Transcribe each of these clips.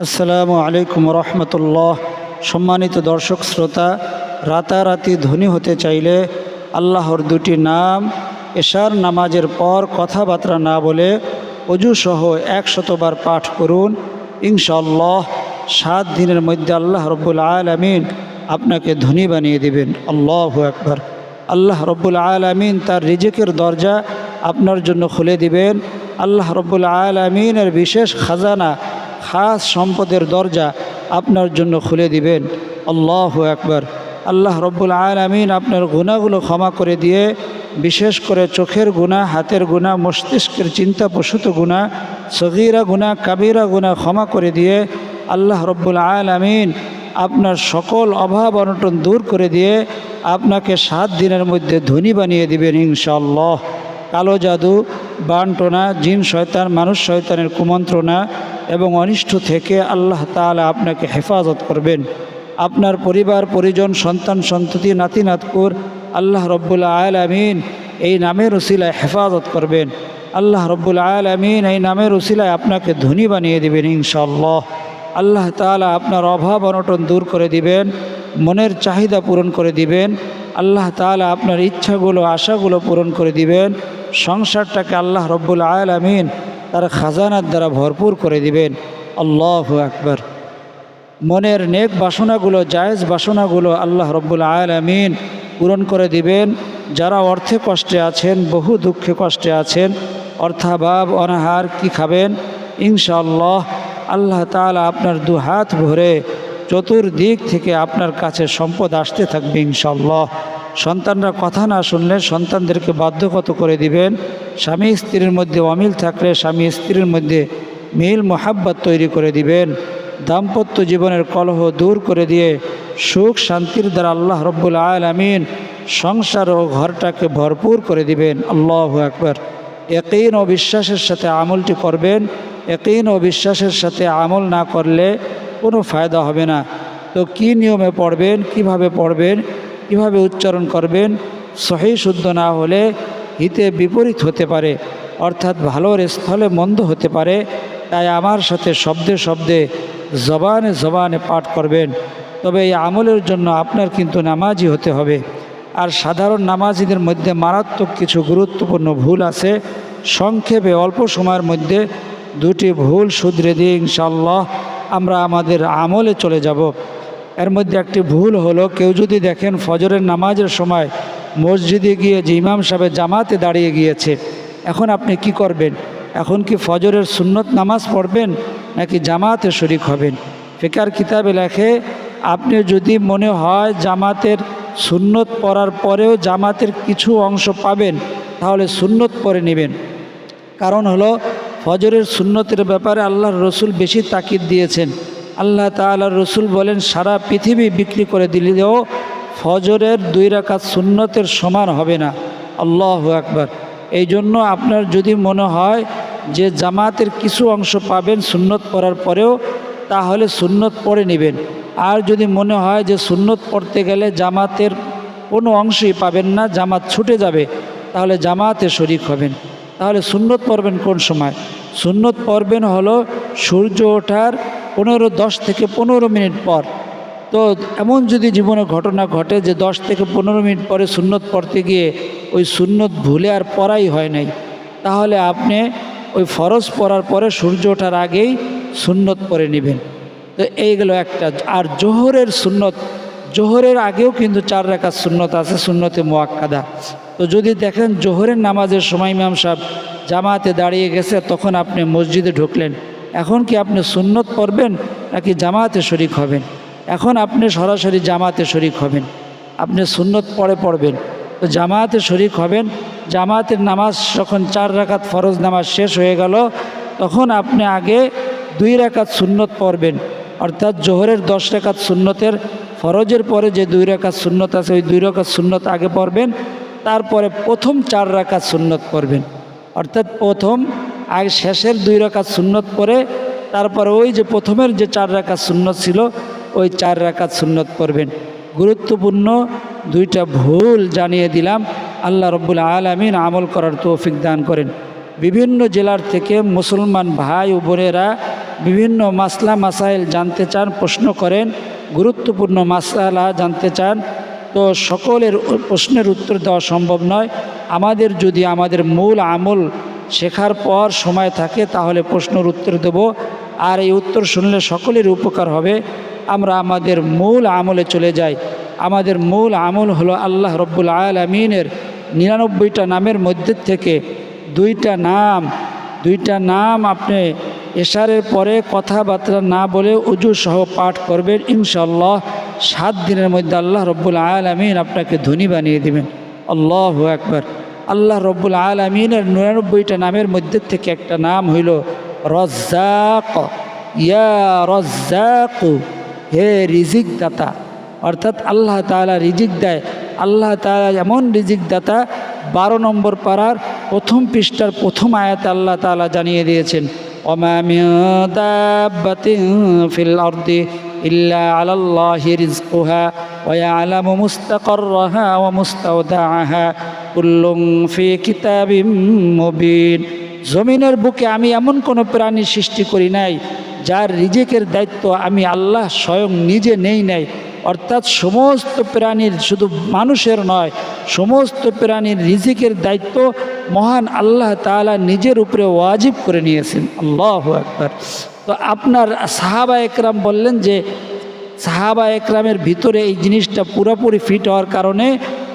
আসসালামু আলাইকুম রহমতুল্লাহ। সম্মানিত দর্শক শ্রোতা, রাতারাতি ধনী হতে চাইলে আল্লাহর দুটি নাম, এশার নামাজের পর কথাবার্তা না বলে অজুসহ একশতবার পাঠ করুন। ইনশাল্লাহ সাত দিনের মধ্যে আল্লাহ রব্বুল আলমিন আপনাকে ধনী বানিয়ে দিবেন। আল্লাহ একবার আল্লাহ রব্বুল আলমিন তার রিজিকের দরজা আপনার জন্য খুলে দিবেন। আল্লাহ রব্বুল আলমিনের বিশেষ খাজানা খাস সম্পদের দরজা আপনার জন্য খুলে দিবেন। আল্লাহ একবার আল্লাহ রব্বুল আলমিন আপনার গুণাগুলো ক্ষমা করে দিয়ে, বিশেষ করে চোখের গুণা হাতের গুণা মস্তিষ্কের চিন্তা প্রসূত গুণা সগিরা গুণা কাবিরা গুণা ক্ষমা করে দিয়ে, আল্লাহ রব্বুল আলমিন আপনার সকল অভাব অনটন দূর করে দিয়ে, আপনাকে সাত দিনের মধ্যে ধনী বানিয়ে দিবেন ইনশাল্লাহ কালো জাদু বানটোনা জিন, শয়তান, মানুষ, শয়তানের কুমন্ত্রণা এবং অনিষ্ট থেকে আল্লাহ তাআলা আপনাকে হেফাজত করবেন। আপনার পরিবার, পরিজন, সন্তান, সন্ততি, নাতি, নাতকুর আল্লাহ রব্বুল আমিন এই নামের উসিলায় হেফাজত করবেন। আল্লাহ রব্বুল আমিন এই নামের উসিলায় আপনাকে ধনী বানিয়ে দেবেন ইনশাল্লাহ আল্লাহ তাআলা আপনার অভাব অনটন দূর করে দিবেন, মনের চাহিদা পূরণ করে দিবেন, আল্লাহ তাআলা আপনার ইচ্ছাগুলো, আশাগুলো পূরণ করে দিবেন, সংসারটাকে আল্লাহ রব্বুল আমিন তার খাজানার দ্বারা ভরপুর করে দিবেন। আল্লাহ আকবার। মনের নেক বাসনাগুলো, জায়েজ বাসনাগুলো আল্লাহ রব্বুল আলমিন পূরণ করে দিবেন। যারা অর্থে কষ্টে আছেন, বহু দুঃখে কষ্টে আছেন, অর্থাভাব, অনাহার কি খাবেন? ইনশাআল্লাহ আল্লাহ তালা আপনার দু হাত ভরে চতুর্দিক থেকে আপনার কাছে সম্পদ আসতে থাকবে ইনশাআল্লাহ। সন্তানরা কথা না শুনলে সন্তানদেরকে বাধ্যগত করে দিবেন। স্বামী স্ত্রীর মধ্যে অমিল থাকলে স্বামী স্ত্রীর মধ্যে মিল মোহাব্বত তৈরি করে দিবেন। দাম্পত্য জীবনের কলহ দূর করে দিয়ে সুখ শান্তির দ্বারা আল্লাহ রব্বুল আলমিন সংসার ও ঘরটাকে ভরপুর করে দিবেন। আল্লাহ একবার একইন ও বিশ্বাসের সাথে আমলটি করবেন। একইন ও বিশ্বাসের সাথে আমল না করলে কোনো ফায়দা হবে না। তো কি নিয়মে পড়বেন, কীভাবে পড়বেন? কীভাবে উচ্চারণ করবেন? সহি শুদ্ধ না হলে হিতে বিপরীত হতে পারে, অর্থাৎ ভালোর স্থলে মন্দ হতে পারে। তাই আমার সাথে শব্দে শব্দে, জবানে জবানে পাঠ করবেন। তবে এই আমলের জন্য আপনার কিন্তু নামাজি হতে হবে। আর সাধারণ নামাজিদের মধ্যে মারাত্মক কিছু গুরুত্বপূর্ণ ভুল আছে। সংক্ষেপে অল্প সময়ের মধ্যে দুটি ভুল শুধরে দিয়ে ইনশাল্লাহ আমরা আমাদের আমলে চলে যাব। এর মধ্যে একটি ভুল হলো, কেউ যদি দেখেন ফজরের নামাজের সময় মসজিদে গিয়ে যে ইমাম সাহেব জামাতে দাঁড়িয়ে গিয়েছে, এখন আপনি কি করবেন? এখন কি ফজরের সুন্নত নামাজ পড়বেন, নাকি জামাতে শরিক হবেন? ফিকার কিতাবে লেখে, আপনি যদি মনে হয় জামাতের সুন্নত পড়ার পরেও জামাতের কিছু অংশ পাবেন, তাহলে সুন্নত পরে নেবেন। কারণ হলো, ফজরের সুন্নতের ব্যাপারে আল্লাহর রসুল বেশি তাকিদ দিয়েছেন। আল্লাহ তাআলার রসুল বলেন, সারা পৃথিবী বিক্রি করে দিলেও ফজরের দুই রাকাত সুন্নতের সমান হবে না। আল্লাহ একবার এই জন্য আপনার যদি মনে হয় যে জামাতের কিছু অংশ পাবেন সুন্নত পড়ার পরেও, তাহলে সুন্নত পড়ে নেবেন। আর যদি মনে হয় যে সুন্নত পড়তে গেলে জামাতের কোনো অংশই পাবেন না, জামাত ছুটে যাবে, তাহলে জামাতে শরিক হবেন। তাহলে সুন্নত পড়বেন কোন সময়? সুন্নত পড়বেন হলো সূর্য ওঠার পনেরো, দশ থেকে পনেরো মিনিট পর। তো এমন যদি জীবনে ঘটনা ঘটে যে দশ থেকে পনেরো মিনিট পরে সুন্নত পড়তে গিয়ে ওই সুন্নত ভুলে আর পড়াই হয় নাই, তাহলে আপনি ওই ফরজ পড়ার পরে সূর্য ওঠার আগেই সুন্নত পরে নেবেন। তো এইগুলো একটা। আর জোহরের সুন্নত, জোহরের আগেও কিন্তু চার রেখার সুন্নত আছে, সুন্নতে মোয়াক্কাদা। তো যদি দেখেন জোহরের নামাজের সময় ইমাম সাহেব জামাতে দাঁড়িয়ে গেছে, তখন আপনি মসজিদে ঢুকলেন। এখন কি আপনি সুন্নত পড়বেন নাকি জামাতে শরিক হবেন? এখন আপনি সরাসরি জামাতে শরিক হবেন। আপনি সুন্নত পরে পড়বেন। তো জামাতে শরিক হবেন জামাতের নামাজ যখন চার রাকাত ফরজ নামাজ শেষ হয়ে গেল, তখন আপনি আগে দুই রাকাত সুন্নত পড়বেন। অর্থাৎ জোহরের দশ রাকাত সুন্নতের, ফরজের পরে যে দুই রাকাত সুন্নত আছে, ওই দুই রাকাত সুন্নত আগে পড়বেন, তারপরে প্রথম চার রাকাত সুন্নত পড়বেন। অর্থাৎ প্রথম আগে শেষের দুই রাকাত সুন্নত পরে তারপরে ওই যে প্রথমের যে চার রাকাত সুন্নত ছিল, ওই চার রাকাত সুন্নত পড়বেন। গুরুত্বপূর্ণ দুইটা ভুল জানিয়ে দিলাম। আল্লাহ রব্বুল আলমিন আমল করার তৌফিক দান করেন। বিভিন্ন জেলার থেকে মুসলমান ভাই ও বোনেরা বিভিন্ন মাসলা, মাসাইল জানতে চান, প্রশ্ন করেন, গুরুত্বপূর্ণ মাসালা জানতে চান, তো সকলের প্রশ্নের উত্তর দেওয়া সম্ভব নয়। আমাদের যদি আমাদের মূল আমল শেখার পর সময় থাকে, তাহলে প্রশ্নের উত্তর দেব। আর এই উত্তর শুনলে সকলের উপকার হবে। আমরা আমাদের মূল আমলে চলে যাই। আমাদের মূল আমল হলো আল্লাহ রব্বুল আলমিনের নিরানব্বইটা নামের মধ্যে থেকে দুইটা নাম। দুইটা নাম আপনি এশারের পরে কথাবার্তা না বলে উজু সহ পাঠ করবেন ইনশাল্লাহ সাত দিনের মধ্যে আল্লাহ রব্বুল আলমিন আপনাকে ধনী বানিয়ে দেবেন। আল্লাহ একবার আল্লাহ রব্বুল আলমিনের নিরানব্বইটা নামের মধ্যে থেকে একটা নাম হইল রজ্জাক। ইয়া রজ্জাকু, হে রিজিক দাতা অর্থাৎ আল্লাহ তাআলা রিজিক দেয়। আল্লাহ তালা এমন রিজিক দাতা বারো নম্বর পাড়ার প্রথম পৃষ্ঠার প্রথম আয়াত আল্লাহ তাআলা জানিয়ে দিয়েছেন ফিল আরদি ইল্লা আলাল্লাহি রিজকুহা, ওয়া ইয়ালামু মুস্তাকাররাহা ওয়া মুস্তাওদাআহা। কুল্লুম ফি কিতাবিম মুবিন। জমিনের বুকে আমি এমন কোনো প্রাণী সৃষ্টি করি নাই, যার রিজেকের দায়িত্ব আমি আল্লাহ স্বয়ং নিজে নেই নাই। অর্থাৎ সমস্ত প্রাণীর শুধু মানুষের নয়, সমস্ত প্রাণীর রিজিকের দায়িত্ব মহান আল্লাহ তাআলা নিজের উপরে ওয়াজিব করে নিয়েছেন। আল্লাহ একবার তো আপনার সাহাবা একরাম বললেন যে, সাহাবা একরামের ভিতরে এই জিনিসটা পুরোপুরি ফিট হওয়ার কারণে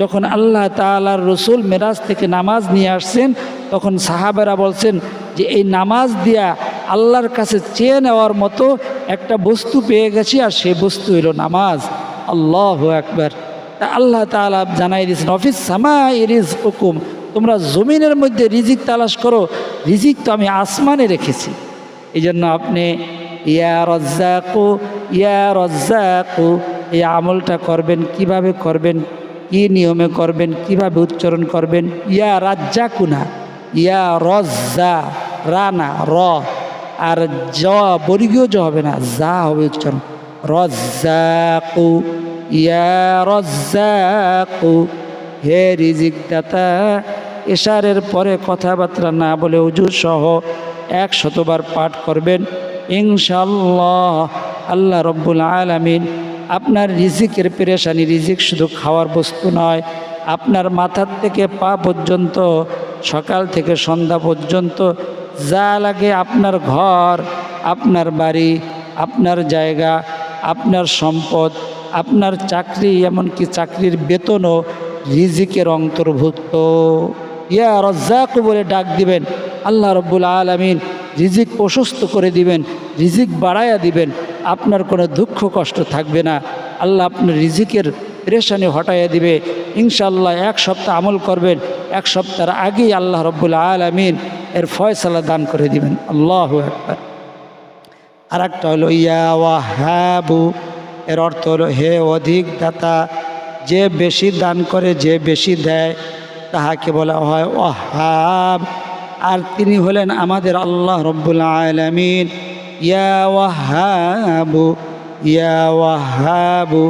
যখন আল্লাহ তাআলার রসুল মেরাজ থেকে নামাজ নিয়ে আসছেন, তখন সাহাবেরা বলছেন যে, এই নামাজ দিয়া আল্লাহর কাছে চেয়ে নেওয়ার মতো একটা বস্তু পেয়ে গেছি, আর সেই বস্তু হইল নামাজ। আল্লাহ একবার তা আল্লাহ তাআলা জানাই দিয়েছেন, অফিস সামা ইরিজ হুকুম তোমরা জমিনের মধ্যে রিজিক তালাশ করো, রিজিক তো আমি আসমানে রেখেছি। এই জন্য আপনি, ইয়া রজ্জাকু ইয়া রজ্জাকু, এই আমলটা করবেন, কীভাবে করবেন? কি নিয়মে করবেন, কীভাবে উচ্চারণ করবেন? ইয়া রাজ্জা কুনা ইয়া রজ্জা রা না র। আর জ, বর্গীয় জ হবে না, যা হবে উচ্চারণ। রজ্জাকু, ইয়া রজ্জাকু, হে রিজিক দাতা, এশারের পরে কথাবার্তা না বলে উজু সহ এক শতবার পাঠ করবেন। ইনশাল্লাহ আল্লাহ রব্বুল আলামিন আপনার রিজিকের পেরেশানি, রিজিক শুধু খাওয়ার বস্তু নয়, আপনার মাথার থেকে পা পর্যন্ত, সকাল থেকে সন্ধ্যা পর্যন্ত যা লাগে আপনার ঘর, আপনার বাড়ি, আপনার জায়গা, আপনার সম্পদ, আপনার চাকরি, এমনকি চাকরির বেতনও রিজিকের অন্তর্ভুক্ত। ইয়া রজ্জাক বলে ডাক দিবেন, আল্লাহ রব্বুল আলমিন রিজিক প্রশস্ত করে দিবেন, রিজিক বাড়াইয়া দিবেন। আপনার কোনো দুঃখ, কষ্ট থাকবে না। আল্লাহ আপনার রিজিকের পরেশানি হটাইয়া দিবে। ইনশাল্লাহ এক সপ্তাহ আমল করবেন। এক সপ্তাহের আগেই আল্লাহ রব্বুল আলমিন এর ফয়সালা দান করে দিবেন। আল্লাহ একবার আর একটা হলো, ইয়া ওয়াহাবু। এর অর্থ হলো, হে অধিক দাতা যে বেশি দান করে, যে বেশি দেয়, তাহাকে বলা হয় ওয়াহাব। আর তিনি হলেন আমাদের আল্লাহ রব্বুল আলমিন। ইয়া ওয়াহাবু ইয়া ওয়াহাবু,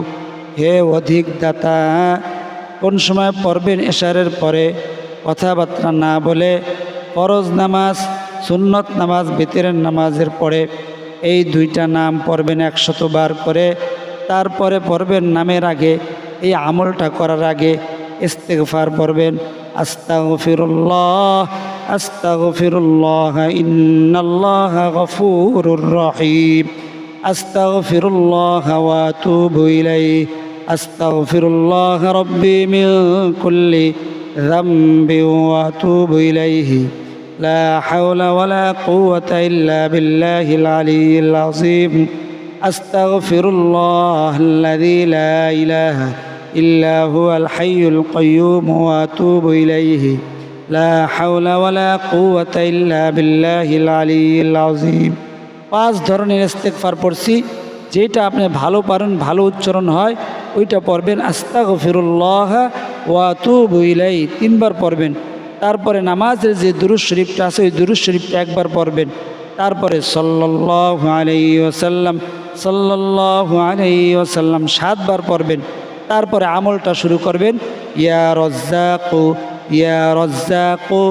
হে অধিক দাতা কোন সময় পড়বেন এশারের পরে কথাবার্তা না বলে ফরজ নামাজ, সুন্নত নামাজ বেতেরের নামাজের পরে এই দুইটা নাম পড়বেন একশতবার করে, তারপরে পড়বেন নামের আগে, এই আমলটা করার আগে ইস্তেগফার পড়বেন أستغفر الله أستغفر الله إن الله غفور رحيم. أستغفر الله وأتوب إليه. أستغفر الله ربي من كل ذنب وأتوب إليه. لا حول ولا قوة إلا بالله العلي العظيم. أستغفر الله الذي لا إله إلا إلا هو الحي القيوم وأتوب إليه لا حول ولا قوة إلا بالله العلي العظيم পাঁচ ধরনের ইস্তেকফার পড়ছি যেটা আপনি ভালো পারেন, ভালো উচ্চারণ হয়, ওইটা পড়বেন আস্তাগ ফিরুল্লাহ ওয়াতু ইলাই তিনবার পড়বেন। তারপরে নামাজের যে দুরুজ শরীফটা আছে, ওই দুরুজ শরীফটা একবার পড়বেন। তারপরে সল্লাহ আলাই ওসাল্লাম সল্লাহ আলাই ওসাল্লাম সাতবার পড়বেন। তারপরে আমলটা শুরু করবেন, ইয়া রজ্জা রজ্জাকু, ইয়া রজ্জা রজ্জাকু,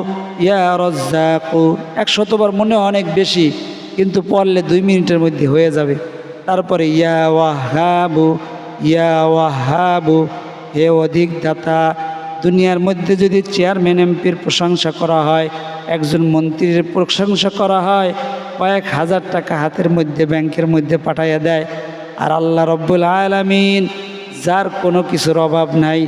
ইয়া রজ্জা রজ্জাকু একশতবার মনে অনেক বেশি, কিন্তু পড়লে দুই মিনিটের মধ্যে হয়ে যাবে। তারপরে ইয়া ওয়াহাবু ইয়া ওয়াহাবু, হে অধিক দাতা, দুনিয়ার মধ্যে যদি চেয়ারম্যান এমপির প্রশংসা করা হয়, একজন মন্ত্রীর প্রশংসা করা হয়, কয়েক হাজার টাকা হাতের মধ্যে, ব্যাংকের মধ্যে পাঠাইয়া দেয়, আর আল্লাহ রব্বুল আলামিন যার কোনো কিছুর অভাব নাই।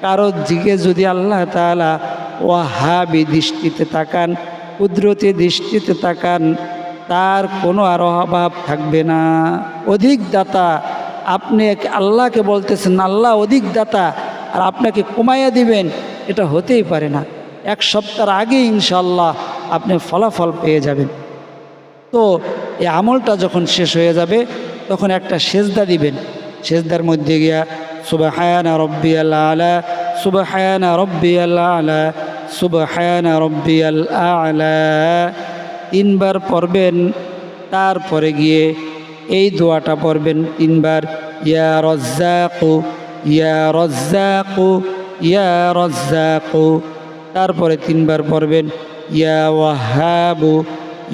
কারও দিকে যদি আল্লাহ তাআলা ওয়াহাবি দৃষ্টিতে তাকান, কুদরতি দৃষ্টিতে তাকান, তার কোনো আর অভাব থাকবে না। অধিক দাতা, আপনি আল্লাহকে বলতেছেন, আল্লাহ অধিক দাতা, আর আপনাকে কমাইয়া দিবেন, এটা হতেই পারে না। এক সপ্তাহ আগে ইনশাল্লাহ আপনি ফলাফল পেয়ে যাবেন। তো এই আমলটা যখন শেষ হয়ে যাবে, তখন একটা সেজদা দিবেন। সেজদার মধ্যে গিয়া সুবাহায়ানা রব্বি আলা সুবাহায়ানা রব্বি আলা সুবাহায়ানা রব্বি আলা। তিনবার পড়বেন, তারপরে গিয়ে এই দোয়াটা পড়বেন তিনবার, ইয়া রজ্জাকু ইয়া রজ্জাকু ইয়া রজ্জাকু। তারপরে তিনবার পড়বেন, ইয়া ওয়াহাবু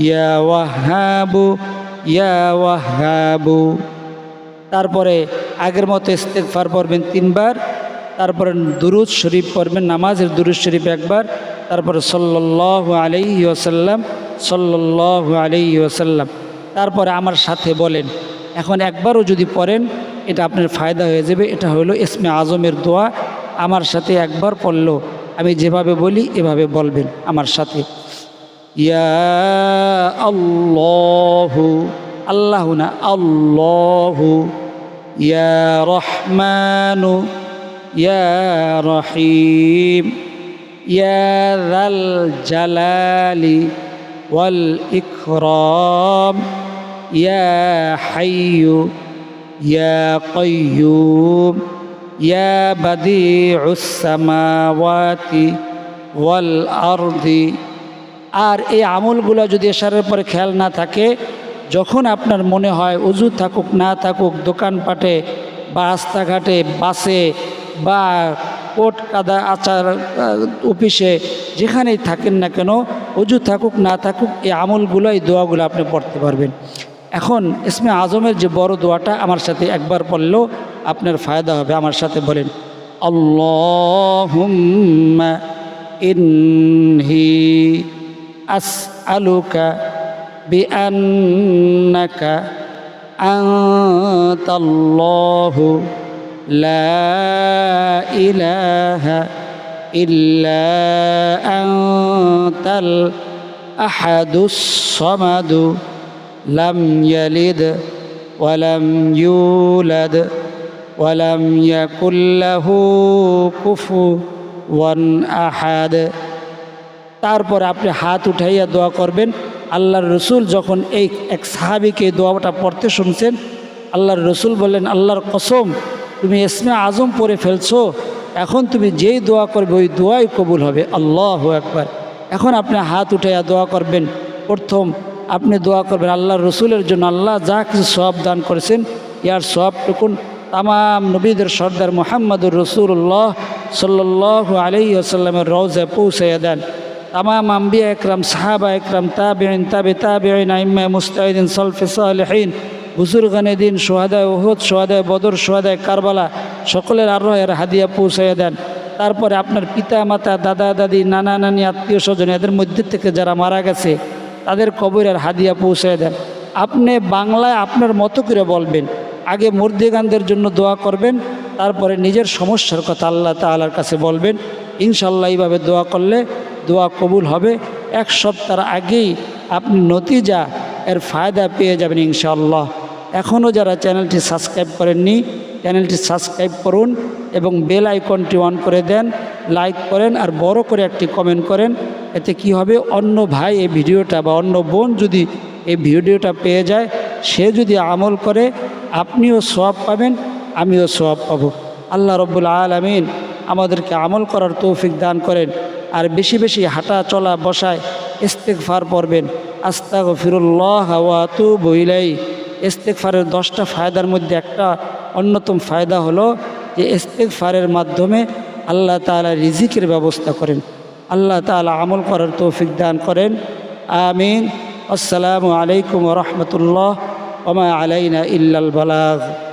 ইয়া ওয়াহাবু ইয়া ওয়াহাবু। তারপরে আগের মতো ইস্তেকফার পড়বেন তিনবার, তারপরে দুরুদ শরীফ পড়বেন, নামাজের দুরুদ শরীফ একবার, তারপরে সল্লাহ আলাইহি ওসাল্লাম সল্লাহ আলাইহি ওসাল্লাম তারপরে আমার সাথে বলেন, এখন একবারও যদি পড়েন, এটা আপনার ফায়দা হয়ে যাবে, এটা হলো ইসমে আজমের দোয়া, আমার সাথে একবার পড়ল, আমি যেভাবে বলি এভাবে বলবেন আমার সাথে। ইয়া আল্লাহু, আল্লাহ না, আল্লাহু। ইয়া রহমানু, ইয়া রহিম, ইয়া যাল জালালি ওয়াল ইকরাম, ইয়া হাইয়ু, ইয়া কাইয়ুম, ইয়া বাদিউস সামাওয়াতি ওয়াল আরদি। আর এই আমলগুলো যদি এশারের পরে খেয়াল না থাকে যখন আপনার মনে হয় উজু থাকুক, না থাকুক, দোকানপাটে বা রাস্তাঘাটে, বাসে বা কোর্ট কাদা, আচার অফিসে, যেখানেই থাকেন না কেন, উজু থাকুক, না থাকুক, এই আমলগুলো এই দোয়াগুলো আপনি পড়তে পারবেন। এখন ইসমে আজমের যে বড় দোয়াটা আমার সাথে একবার পড়লেও আপনার ফায়দা হবে। আমার সাথে বলেন, আল্লাহুম্মা ইনহি আসআলুকা বিআন্নাকা আনতাল্লাহু লা ইলাহা ইল্লা আনতাল আহাদুস সামাদু লাম ইয়ালিদ ওয়ালাম ইউলাদ ওয়ালাম ইয়াকুল লাহু কুফুওয়ান আহাদ তারপর আপনি হাত উঠাইয়া দোয়া করবেন আল্লাহর রসুল যখন এই এক সাহাবিকে দোয়াটা পড়তে শুনছেন, আল্লাহর রসুল বললেন, আল্লাহর কসম, তুমি এসমে আজম পরে ফেলছো। এখন তুমি যেই দোয়া করবে, ওই দোয়াই কবুল হবে। আল্লাহ একবার এখন আপনি হাত উঠাইয়া দোয়া করবেন। প্রথম আপনি দোয়া করবেন আল্লাহর রসুলের জন্য। আল্লাহ যা কিছু সব দান করেছেন, ইয়ার সবটুকুন তামাম নবীদের সর্দার মোহাম্মদুর রসুল্লাহ সাল্লাহ আলি আসাল্লামের রওজা পৌঁছাইয়া দেন। তামাম আম্বিয়া একরাম সাহাবা একরাম তাবেইন তাবে তাবেইন আইম্মা মুস্তাহিদিন সলফে সালেহীন বুজুরগানে দিন সোহাদায় ওহদ সোহাদায় বদর সোহাদায় কারবালা সকলের আরোহের হাদিয়া পৌঁছাইয়া দেন। তারপরে আপনার পিতা, মাতা, দাদা, দাদি, নানা, নানি, আত্মীয় স্বজন, এদের মধ্যে থেকে যারা মারা গেছে, তাদের কবরের হাদিয়া পৌঁছায় দেন। আপনি বাংলায় আপনার মতো করে বলবেন। আগে মুর্দিগানদের জন্য দোয়া করবেন, তারপরে নিজের সমস্যার কথা আল্লাহ তালার কাছে বলবেন। ইনশাল্লাহ এইভাবে দোয়া করলে দোয়া কবুল হবে। এক সপ্তাহ আগেই আপনি নতিজা এর ফায়দা পেয়ে যাবেন ইনশাআল্লাহ। এখনও যারা চ্যানেলটি সাবস্ক্রাইব করেননি, চ্যানেলটি সাবস্ক্রাইব করুন এবং বেল আইকনটি অন করে দেন, লাইক করেন আর বড় করে একটি কমেন্ট করেন। এতে কি হবে? অন্য ভাই এই ভিডিওটা বা অন্য বোন যদি এই ভিডিওটা পেয়ে যায়, সে যদি আমল করে, আপনিও সব পাবেন, আমিও সব পাবো। আল্লাহ রব্বুল আলমিন আমাদেরকে আমল করার তৌফিক দান করেন আর বেশি বেশি হাঁটা চলা বসায় ইস্তেকফার পড়বেন। আস্তাগ ফিরুল্লাহ ওয়াতু বইলাই ইস্তেকফারের দশটা ফায়দার মধ্যে একটা অন্যতম ফায়দা হলো যে ইস্তেকফারের মাধ্যমে আল্লাহ তাআলা রিজিকের ব্যবস্থা করেন। আল্লাহ তাআলা আমল করার তৌফিক দান করেন। আমিন। আসসালামু আলাইকুম রহমতুল্লাহ। ওমা আলাইনা ইল্লাল বালাগ।